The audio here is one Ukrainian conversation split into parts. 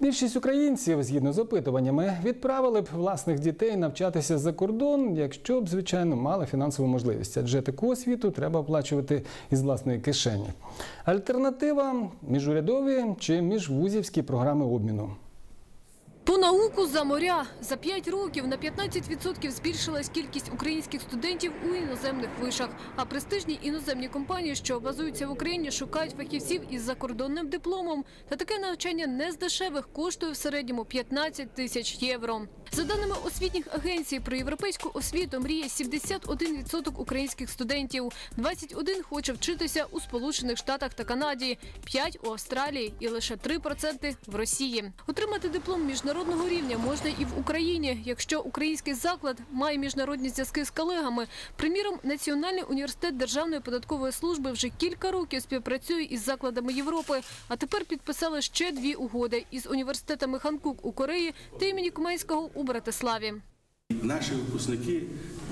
Більшість українців, згідно з опитуваннями, відправили б власних дітей навчатися за кордон, якщо б, звичайно, мали фінансову можливість. Адже таку освіту треба оплачувати із власної кишені. Альтернатива міжурядові чи міжвузівські програми обміну. По науку за моря за 5 років на 15% збільшилась кількість українських студентів у іноземних вишах. А престижні іноземні компанії, що базуються в Україні, шукають фахівців із закордонним дипломом. Та таке навчання не з дешевих коштує в середньому 15 тисяч євро. За даними освітніх агенцій, про європейську освіту мріє 71% українських студентів. 21 хоче вчитися у Сполучених Штатах та Канаді, 5 у Австралії і лише 3% в Росії. Отримати диплом міжнародного рівня можна і в Україні, якщо український заклад має міжнародні зв'язки з колегами. Приміром, Національний університет Державної податкової служби вже кілька років співпрацює із закладами Європи, а тепер підписали ще дві угоди із університетами Ханкук у Кореї та імені Кумейського у Братиславі. Наші випускники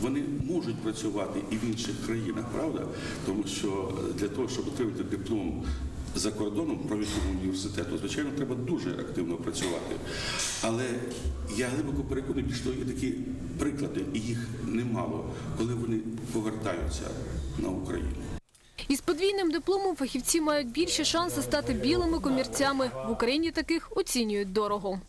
вони можуть працювати і в інших країнах, правда? Тому що для того, щоб отримати диплом за кордоном провідного університету, звичайно, треба дуже активно працювати. Але я глибоко переконаний, що є такі приклади, і їх немало, коли вони повертаються на Україну. Із подвійним дипломом фахівці мають більше шанси стати білими комірцями. В Україні таких оцінюють дорого.